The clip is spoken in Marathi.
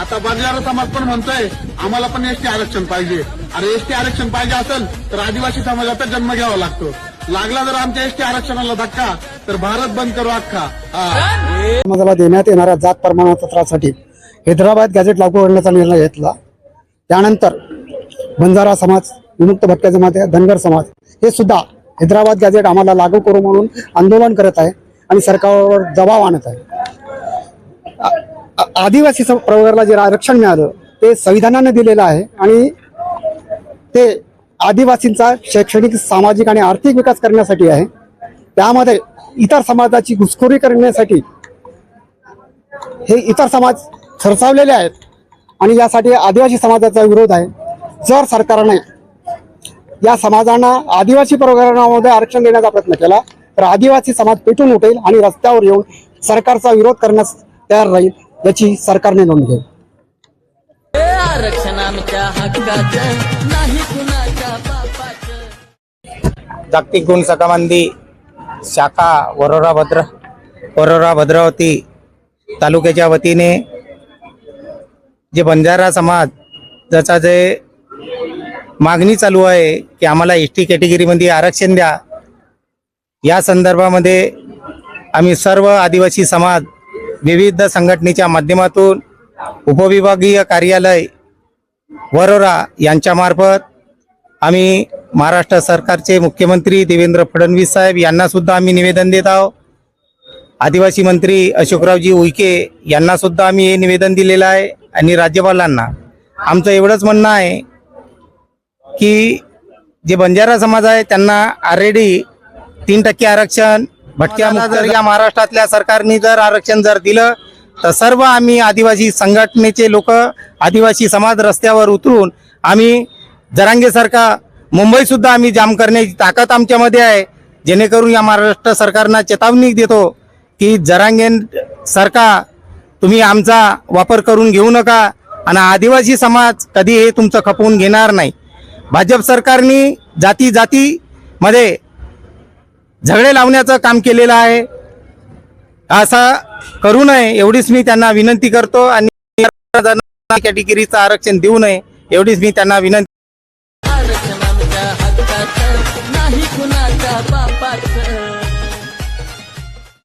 आता बंजारा समाज पण म्हणतोय आम्हाला पण एसटी आरक्षण पाहिजे. अरे एसटी आरक्षण पाहिजे असेल तर आदिवासी समाजाचा जन्म घ्यावा लागतो. लागला जर आमच्या एसटी आरक्षणाला धक्का तर भारत बंद करू अख्खा. समाजाला देण्यात येणाऱ्या जात प्रमाणपत्रासाठी हैदराबाद गॅझेट लागू करण्याचा निर्णय घेतला. त्यानंतर बंजारा समाज विमुक्त भटक्या जमात धनगर समाज हे सुद्धा हैदराबाद गॅझेट आम्हाला लागू करू म्हणून आंदोलन करत आहे आणि सरकारवर दबाव आणत आहे. आदिवासी प्रवर्गाला जे आरक्षण मिळालं ते संविधानाने दिलेलं आहे आणि ते आदिवासींचा शैक्षणिक सामाजिक आणि आर्थिक विकास करण्यासाठी आहे. त्यामध्ये इतर समाजाची घुसखोरी करण्यासाठी हे इतर समाज सरसावलेले आहेत आणि यासाठी आदिवासी समाजाचा विरोध आहे. जर सरकारने या समाजांना आदिवासी प्रवर्गामध्ये आरक्षण देण्याचा प्रयत्न केला तर आदिवासी समाज पेटून उठेल आणि रस्त्यावर येऊन सरकारचा विरोध करण्यास तयार राहील. याची सरकारने नोंद घेईल आरक्षण आमच्या हक्काचं नाही कुणाच्या बापाचं. जागतिक गुण सकामंदी शाखा वरोरा भद्र वरोरा भद्रावती तालुक्याच्या वतीने जे बंजारा समाज ज्याचा जे मागणी चालू आहे की आम्हाला एस टी कॅटेगरीमध्ये आरक्षण द्या या संदर्भामध्ये आम्ही सर्व आदिवासी समाज विविध संघटनेच्या माध्यमातून उपविभागीय कार्यालय वरोरा यांच्यामार्फत आम्ही महाराष्ट्र सरकारचे मुख्यमंत्री देवेंद्र फडणवीस साहेब यांनासुद्धा आम्ही निवेदन देत आहोत. आदिवासी मंत्री अशोकरावजी उईके यांनासुद्धा आम्ही हे निवेदन दिलेलं आहे आणि राज्यपालांना. आमचं एवढंच म्हणणं आहे की जे बंजारा समाज आहे त्यांना ऑलरेडी तीन टक्के आरक्षण भटक्या जर या महाराष्ट्रातल्या सरकारने जर आरक्षण जर दिलं तर सर्व आम्ही आदिवासी संघटनेचे लोक आदिवासी समाज रस्त्यावर उतरून आम्ही जरांगेसारखा मुंबई सुद्धा आम्ही जाम करण्याची ताकद आमच्यामध्ये आहे. जेणेकरून या महाराष्ट्र सरकारना चेतावणी देतो की जरांगे सरकार तुम्ही आमचा वापर करून घेऊ नका आणि आदिवासी समाज कधी हे तुमचं खपवून घेणार नाही. भाजप सरकारने जाती जातीमध्ये झगडे लावण्याचं काम केलेलं आहे. असं करू नये एवढीच मी त्यांना विनंती करतो आणि कॅटेगरीचं आरक्षण देऊ नये एवढीच मी त्यांना विनंती